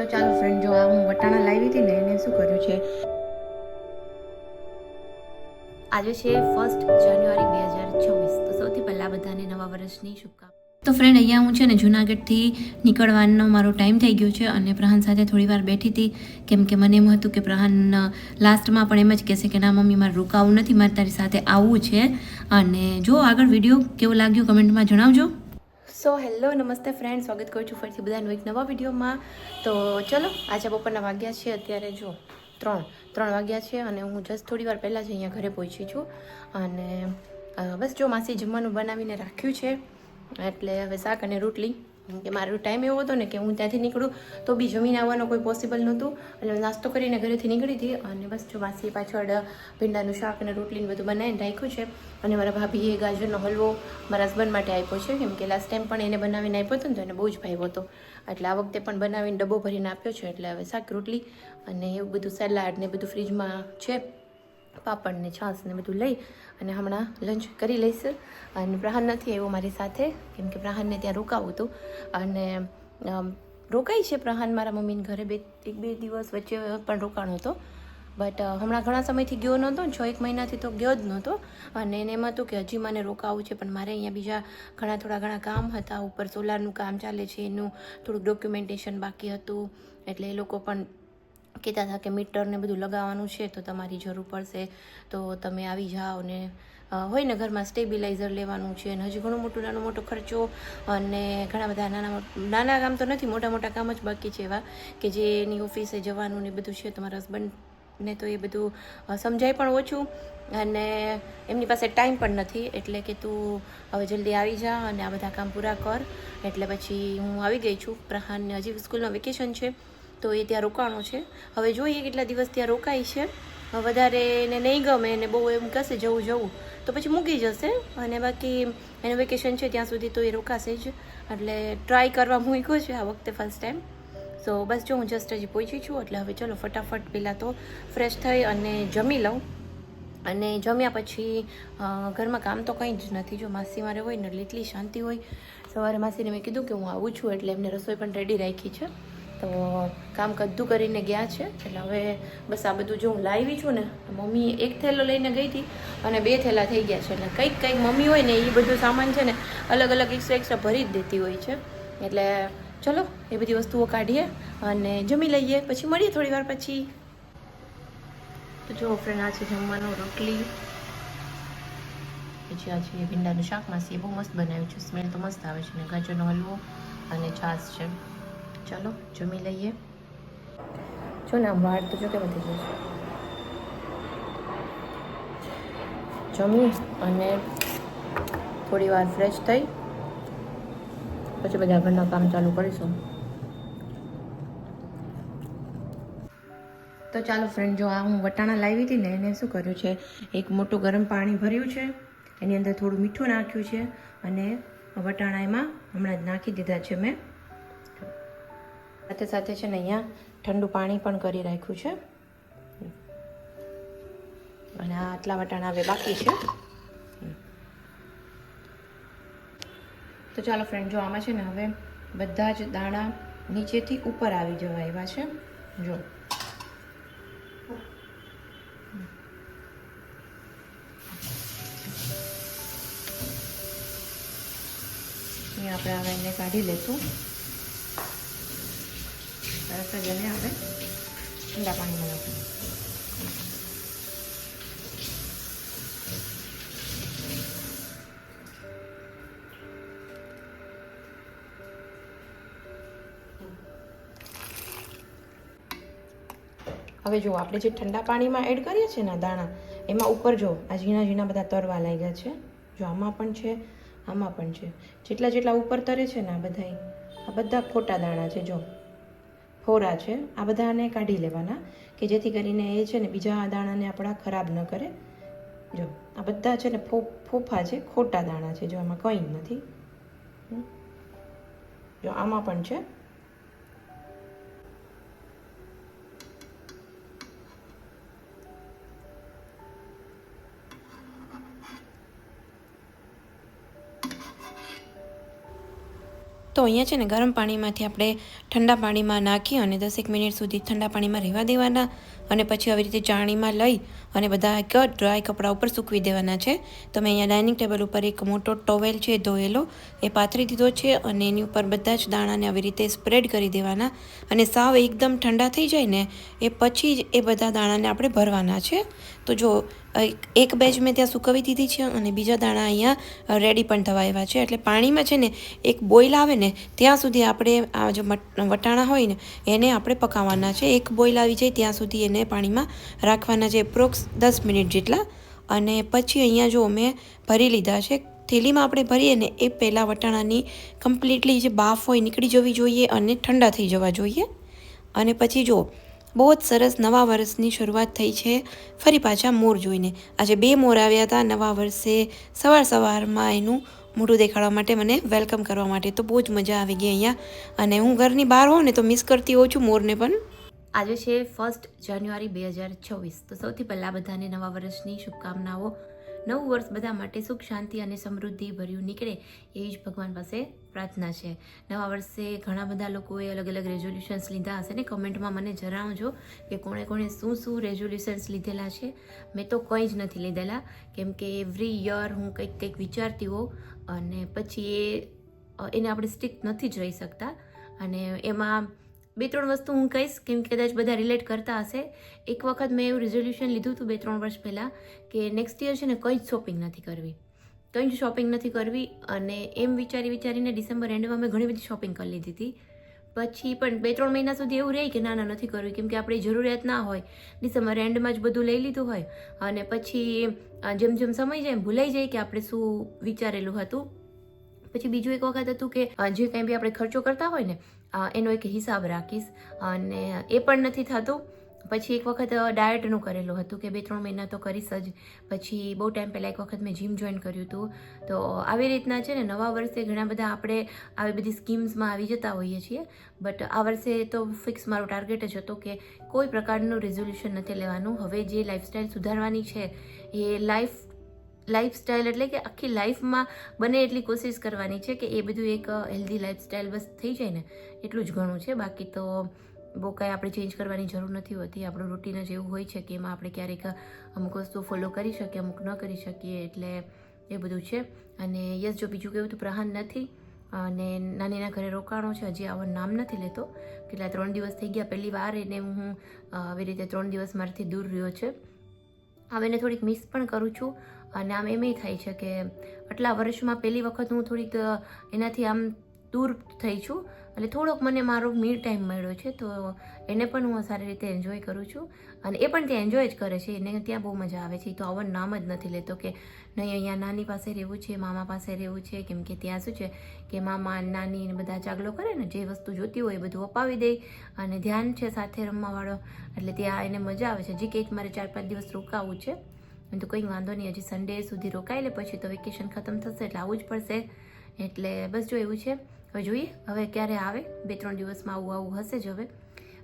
તો ચાલો ફ્રેન્ડ જો આ હું વટાણા લાવી હતી ને, એને શું કર્યું છે? આજે છે ફર્સ્ટ જાન્યુઆરી બે હજાર છવ્વીસ, તો સૌથી પહેલાં બધાને નવા વર્ષની શુભકામના. તો ફ્રેન્ડ અહીંયા હું છે ને જુનાગઢથી નીકળવાનો મારો ટાઈમ થઈ ગયો છે અને પ્રહાન સાથે થોડી વાર બેઠી હતી, કેમ કે મને એમ હતું કે પ્રહાન લાસ્ટમાં પણ એમ જ કહેશે કે ના, મમ્મી, મારે રોકાવું નથી, મારે તારી સાથે આવવું છે. અને જો આગળ વીડિયો કેવો લાગ્યો કમેન્ટમાં જણાવજો. સો હેલો નમસ્તે ફ્રેન્ડ સ્વાગત કરું છું ફરીથી બધાનું એક નવા વિડીયોમાં. તો ચલો, આજે બપોરના વાગ્યા છે અત્યારે જો ત્રણ ત્રણ વાગ્યા છે અને હું જસ્ટ થોડી વાર પહેલાં જ અહીંયા ઘરે પહોંચી છું. અને બસ જો માસી જમવાનું બનાવીને રાખ્યું છે, એટલે હવે શાક અને રોટલી કે મારો ટાઈમ એવો હતો ને કે હું ત્યાંથી નીકળું, તો બી જમીન આવવાનો કોઈ પોસિબલ નહોતું. એટલે નાસ્તો કરીને ઘરેથી નીકળી હતી અને બસ જો માસીએ પાછળ ભીંડાનું શાક અને રોટલીને બધું બનાવીને રાખ્યું છે. અને મારા ભાભીએ ગાજરનો હલવો મારા હસબન્ડ માટે આપ્યો છે, કેમ કે લાસ્ટ ટાઈમ પણ એને બનાવીને આપ્યો હતો ને તો એને બહુ જ ભાવ્યો હતો. એટલે આ વખતે પણ બનાવીને ડબ્બો ભરીને આપ્યો છે, એટલે હવે શાક, રોટલી અને એવું બધું સલાડ ને બધું ફ્રીજમાં છે. પાપડ છાશને બધું લઈ અને હમણાં લંચ કરી લઈશ. અને પ્રહાન નથી આવ્યો મારી સાથે, કેમ કે પ્રહાનને ત્યાં રોકાવું હતું. અને રોકાઈ છે પ્રહાન મારા મમ્મીને ઘરે બે, એક બે દિવસ વચ્ચે પણ રોકાણો હતો. બટ હમણાં ઘણા સમયથી ગયો નહોતો છ એક મહિનાથી તો ગયો જ નહોતો. અને એને એમ હતું કે હજી મને રોકાવું છે, પણ મારે અહીંયા બીજા ઘણા થોડા ઘણા કામ હતા. ઉપર સોલારનું કામ ચાલે છે, એનું થોડુંક ડોક્યુમેન્ટેશન બાકી હતું. એટલે એ લોકો પણ કહેતા હતા કે મીટરને બધું લગાવવાનું છે, તો તમારી જરૂર પડશે. તો તમે આવી જાઓ ને હોય ને ઘરમાં સ્ટેબિલાઇઝર લેવાનું છે અને હજી ઘણું મોટું, નાનો, મોટો ખર્ચો અને ઘણા બધા નાના નાના કામ તો નથી, મોટા મોટા કામ જ બાકી છે એવા કે જે એની ઓફિસે જવાનું ને બધું છે, તમારા હસબન્ડને તો એ બધું સમજાય પણ ઓછું. અને એમની પાસે ટાઈમ પણ નથી, એટલે કે તું હવે જલ્દી આવી જા અને આ બધા કામ પૂરા કર. એટલે પછી હું આવી ગઈ છું પ્રહાનને હજી સ્કૂલમાં વેકેશન છે. તો એ ત્યાં રોકાણો છે. હવે જોઈએ કેટલા દિવસ ત્યાં રોકાય છે. વધારે એને નહીં ગમે, એને બહુ એમ કહેશે જવું જવું. તો પછી મૂકી જશે અને બાકી એનું વેકેશન છે ત્યાં સુધી તો એ રોકાશે જ. એટલે ટ્રાય કરવા મૂક્યો છે આ વખતે ફર્સ્ટ ટાઈમ સો બસ જો હું જસ્ટ હજી પહોંચી છું, એટલે હવે ચલો ફટાફટ પહેલાં તો ફ્રેશ થઈ અને જમી લઉં. અને જમ્યા પછી ઘરમાં કામ તો કંઈ જ નથી. જો માસી મારે હોય ને એટલે એટલી શાંતિ હોય. સવારે માસીને મેં કીધું કે હું આવું છું, એટલે એમને રસોઈ પણ રેડી રાખી છે. તો કામ કદ્દું કરીને ગયા છે. એટલે હવે બસ આ બધું જો હું લાવી છું ને મમ્મી એક થેલો લઈને ગઈ હતી અને બે થેલા થઈ ગયા છે. એટલે કંઈક કંઈક મમ્મી હોય ને એ બધું સામાન છે ને અલગ અલગ એક્સ્ટ્રા એક્સ્ટ્રા ભરી જ દેતી હોય છે. એટલે ચલો, એ બધી વસ્તુઓ કાઢીએ અને જમી લઈએ. પછી મળીએ થોડી વાર પછી. તો જો ફ્રેન્ડ આ છે જમવાનું રોટલી. પછી આ છે ભીંડાનું શાક, માસી બહુ મસ્ત બનાવ્યું છે. સ્મેલ તો મસ્ત આવે છે ને, ગાજરનો હલવો અને છાશ છે. ચાલો, જમી લઈએ. જો ને વાળ તો જો કે વધી જશે જમી અને થોડી વાર ફ્રેશ થઈ. પછી બધા ઘરના કામ ચાલુ કરીશું. તો ચાલો ફ્રેન્ડ જો આ હું વટાણા લાવી હતી ને, એને શું કર્યું છે? એક મોટું ગરમ પાણી ભર્યું છે. એની અંદર થોડું મીઠું નાખ્યું છે. અને વટાણા એમાં હમણાં જ નાખી દીધા છે મેં. સાથે સાથે છે ને અહીંયા ઠંડુ પાણી પણ કરી રાખ્યું છે. અને આટલા વટાણા હવે બાકી છે. તો ચાલો ફ્રેન્ડ જો આમાં છે ને હવે બધા જ દાણા નીચેથી ઉપર આવી જવા એવા છે. જો. આપણે હવે એને કાઢી લઈશું તરત જ એને આપણે ઠંડા પાણીમાં નાખીશું હવે જો આપણે જે ઠંડા પાણીમાં એડ કરીએ છીએ ને દાણા, એમાં ઉપર જો આ ઝીણા ઝીણા બધા તરવા લાગ્યા છે, જો આમાં પણ છે, આમાં પણ છે. જેટલા જેટલા ઉપર તરે છે ને આ બધા આ બધા ખોટા દાણા છે, જો. ફોરા છે, આ બધાને કાઢી લેવાના કે જેથી કરીને એ છે ને બીજા દાણાને આપણા ખરાબ ન કરે. જો, આ બધા છે ને ફોફા છે, ખોટા દાણા છે, જો આમાં કંઈ નથી. જો આમાં પણ છે તો અહીંયા છે ને ગરમ પાણીમાંથી આપણે ઠંડા પાણીમાં નાખી અને દસેક મિનિટ સુધી ઠંડા પાણીમાં રહેવા દેવાના. અને પછી આવી રીતે ચાણીમાં લઈ અને બધા એક ડ્રાય કપડા ઉપર સૂકવી દેવાના છે. તો મેં અહીંયા ડાઇનિંગ ટેબલ ઉપર એક મોટો ટોવેલ છે, ધોયેલો. એ પાથરી દીધો છે અને એની ઉપર બધા જ દાણાને આવી રીતે સ્પ્રેડ કરી દેવાના. અને સાવ એકદમ ઠંડા થઈ જાય ને, એ પછી જ એ બધા દાણાને આપણે ભરવાના છે. તો જો એક- બેચ મેં ત્યાં સુકવી દીધી છે અને બીજા દાણા અહીંયા રેડી પણ થવા આવ્યા છે. એટલે પાણીમાં છે ને, એક બોઇલ આવે ને, ત્યાં સુધી આપણે આ જો વટાણા હોય ને, એને આપણે પકાવવાના છે. એક બોઇલ આવી જાય ત્યાં સુધી એને પાણીમાં રાખવાના છે એપ્રોક્સ દસ મિનિટ જેટલા. અને પછી અહીંયા જો મેં ભરી લીધા છે, થેલીમાં આપણે ભરીએ ને એ પહેલાં વટાણાની કમ્પ્લીટલી જે બાફ હોય નીકળી જવી જોઈએ અને ઠંડા થઈ જવા જોઈએ. અને પછી જો, બહુ જ સરસ નવા વર્ષની શરૂઆત થઈ છે, ફરી પાછા મોર જોઈને. આજે બે મોર આવ્યા હતા નવા વર્ષે સવાર સવારમાં એનું મોઢું દેખાડવા માટે મને વેલકમ કરવા માટે. તો બહુ જ મજા આવી ગઈ અહીંયા. અને હું ઘરની બહાર હોઉં ને તો મિસ કરતી હોઉં છું મોરને પણ. આજે છે ફર્સ્ટ જાન્યુઆરી બે હજાર છવ્વીસ. તો સૌથી પહેલાં બધાને નવા વર્ષની શુભકામનાઓ. નવું વર્ષ બધા માટે સુખ, શાંતિ અને સમૃદ્ધિ ભર્યું નીકળે એવી જ ભગવાન પાસે પ્રાર્થના છે. નવા વર્ષે ઘણા બધા લોકોએ અલગ અલગ રેઝોલ્યુશન્સ લીધા હશે ને કમેન્ટમાં મને જણાવજો કે કોણે કોણે શું શું રેઝોલ્યુશન્સ લીધેલા છે. મેં તો કંઈ જ નથી લીધેલા. કેમ કે એવરી યર હું કંઈક કંઈક વિચારતી હોઉં અને પછી એ, એને આપણે સ્ટિક નથી જ રહી શકતા. અને એમાં બે ત્રણ વસ્તુ હું કહીશ, કેમ કે કદાચ બધા રિલેટ કરતા હશે. એક વખત મેં એવું રિઝોલ્યુશન લીધું હતું બે ત્રણ વર્ષ પહેલાં કે નેક્સ્ટ યર છે ને કંઈ જ શોપિંગ નથી કરવી. કંઈ જ શોપિંગ નથી કરવી અને એમ વિચારી વિચારીને ડિસેમ્બર એન્ડમાં મેં ઘણી બધી શોપિંગ કરી લીધી હતી. પછી પણ બે ત્રણ મહિના સુધી એવું રહે કે ના ના, નથી કરવી, કેમ કે આપણી જરૂરિયાત ના હોય. ડિસેમ્બર એન્ડમાં જ બધું લઈ લીધું હોય અને પછી જેમ જેમ સમય જાય એમ ભૂલાઈ જાય કે આપણે શું વિચારેલું હતું. પછી બીજું એક વખત હતું કે જે કંઈ બી આપણે ખર્ચો કરતા હોય ને એનો એક હિસાબ રાખીશ. અને એ પણ નથી થતું. પછી એક વખત ડાયટનું કરેલું હતું કે બે ત્રણ મહિના તો કરીશ જ. પછી બહુ ટાઈમ પહેલાં એક વખત મેં જીમ જોઈન કર્યું હતું. તો આવી રીતના છે ને, નવા વર્ષે ઘણા બધા આપણે આવી બધી સ્કીમ્સમાં આવી જતા હોઈએ છીએ. બટ આ વર્ષે તો ફિક્સ મારો ટાર્ગેટ જ હતો કે કોઈ પ્રકારનું રેઝોલ્યુશન નથી લેવાનું. હવે જે લાઈફસ્ટાઈલ સુધારવાની છે, એ લાઈફ લાઈફસ્ટાઈલ એટલે કે આખી લાઈફમાં બને એટલી કોશિશ કરવાની છે કે એ બધું એક હેલ્ધી લાઈફસ્ટાઈલ બસ થઈ જાય ને, એટલું જ ઘણું છે. બાકી તો બહુ કાંઈ આપણે ચેન્જ કરવાની જરૂર નથી હોતી. આપણું રૂટીન જ એવું હોય છે કે એમાં આપણે ક્યારેક અમુક વસ્તુ ફોલો કરી શકીએ, અમુક ન કરી શકીએ એટલે એ બધું છે. અને યસ જો બીજું કેવું તો પ્રહાન નથી, અને નાનીના ઘરે રોકાણો છે, હજી આવો નામ નથી લેતો. કેટલા ત્રણ દિવસ થઈ ગયા પહેલી વાર એને હું આવી રીતે ત્રણ દિવસ મારાથી દૂર રહ્યો છે. હવે એને થોડીક મિસ પણ કરું છું. અને આમ એમ થાય છે કે આટલા વર્ષમાં પહેલી વખત હું થોડીક એનાથી આમ દૂર થઈ છું. એટલે થોડોક મને મારો મી ટાઈમ મળ્યો છે, તો એને પણ હું સારી રીતે એન્જોય કરું છું. અને એ પણ ત્યાં એન્જોય જ કરે છે, એને ત્યાં બહુ મજા આવે છે. તો આવવાનું નામ જ નથી લેતો કે નહીં, અહીંયા નાની પાસે રહેવું છે, મામા પાસે રહેવું છે, કેમ કે ત્યાં શું છે કે મામા નાની ને બધા ચાગલો કરે ને, જે વસ્તુ જોતી હોય એ બધું અપાવી દે. અને ધ્યાન છે સાથે રમવાવાળો, એટલે ત્યાં એને મજા આવે છે. જે કંઈક મારે ચાર પાંચ દિવસ રોકાવું છે તો કંઈ વાંધો નહીં, હજી સન્ડે સુધી રોકાઈ લે પછી તો વેકેશન ખતમ થશે એટલે આવવું જ પડશે. એટલે બસ જો એવું છે. હવે જોઈએ, હવે ક્યારે આવે? બે ત્રણ દિવસમાં આવું આવું હશે જ હવે.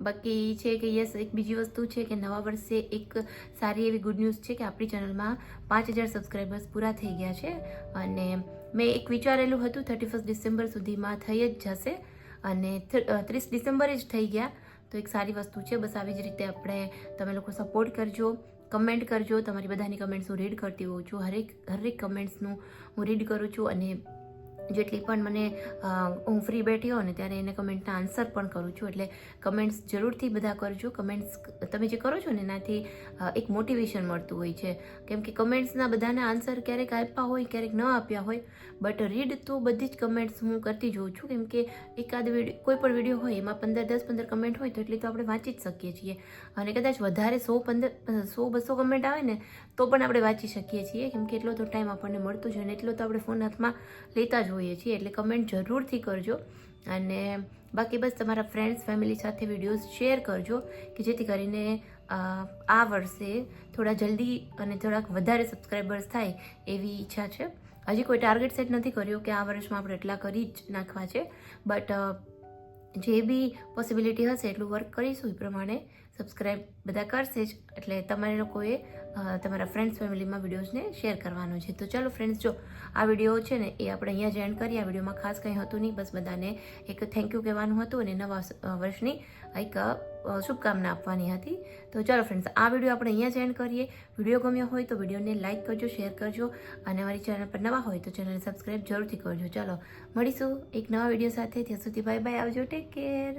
બાકી છે કે યસ, એક બીજી વસ્તુ છે કે નવા વર્ષે એક સારી એવી ગુડ ન્યૂઝ છે કે આપણી ચેનલમાં પાંચ હજાર સબસ્ક્રાઈબર્સ પૂરા થઈ ગયા છે. અને મેં એક વિચારેલું હતું થર્ટી ફર્સ્ટ ડિસેમ્બર સુધીમાં થઈ જ જશે. અને ત્રીસ ડિસેમ્બરે જ થઈ ગયા. તો એક સારી વસ્તુ છે, બસ આવી જ રીતે આપણે, તમે લોકો સપોર્ટ કરજો. કમેન્ટ કરજો. તમારી બધાની કમેન્ટ્સ હું રીડ કરતી હોઉં છું. હરેક હરેક કમેન્ટ્સનું હું રીડ કરું છું અને જેટલી પણ મને હું ફ્રી બેઠી હોઉં ને ત્યારે એને કમેન્ટના આન્સર પણ કરું છું. એટલે કમેન્ટ્સ જરૂરથી બધા કરજો. કમેન્ટ્સ તમે જે કરો છો ને, એનાથી એક મોટિવેશન મળતું હોય છે. કેમ કે કમેન્ટ્સના બધાના આન્સર ક્યારેક આપ્યા હોય, ક્યારેક ન આપ્યા હોય. બટ રીડ તો બધી જ કમેન્ટ્સ હું કરતી જોઉં છું. કેમ કે એકાદ વીડિયો કોઈ પણ વીડિયો હોય, એમાં પંદર, દસ, પંદર કમેન્ટ હોય, તો એટલી તો આપણે વાંચી જ શકીએ છીએ. અને કદાચ વધારે સો પંદર સો, બસો કમેન્ટ આવે ને, તો પણ આપણે વાંચી શકીએ છીએ. કેમ કે એટલો તો ટાઈમ આપણને મળતો જ હોય ને, એટલો તો આપણે ફોન હાથમાં લેતા જ હોઈએ છીએ એટલે કમેન્ટ જરૂરથી કરજો. અને બાકી બસ તમારા ફ્રેન્ડ્સ ફેમિલી સાથે વિડીયોઝ શેર કરજો કે જેથી કરીને આ વર્ષે થોડા જલ્દી અને થોડાક વધારે સબસ્ક્રાઈબર્સ થાય એવી ઈચ્છા છે. હજી કોઈ ટાર્ગેટ સેટ નથી કર્યો કે આ વર્ષમાં આપણે એટલા કરી જ નાખવા છે. બટ જે બી પોસિબિલિટી હશે એટલું વર્ક કરીશું એ પ્રમાણે સબસ્ક્રાઈબ બધા કરશે જ. એટલે તમારે લોકોએ તમારા ફ્રેન્ડ્સ ફેમિલીમાં વિડીયોઝને શેર કરવાનો છે. તો ચાલો ફ્રેન્ડ્સ જો આ વીડિયો છે ને એ આપણે અહીંયા જ એન્ડ કરીએ. આ વિડીયોમાં ખાસ કંઈ હતું નહીં. બસ બધાને એક થેન્ક યુ કહેવાનું હતું અને નવા વર્ષની એક શુભકામના આપવાની હતી. તો ચાલો ફ્રેન્ડ્સ આ વીડિયો આપણે અહીંયા જ એન્ડ કરીએ. વીડિયો ગમ્યો હોય તો વિડીયોને લાઇક કરજો શેર કરજો અને અમારી ચેનલ પર નવા હોય તો ચેનલને સબસ્ક્રાઈબ જરૂરથી કરજો. ચાલો, મળીશું એક નવા વીડિયો સાથે. ત્યાં સુધી બાય બાય આવજો. Take care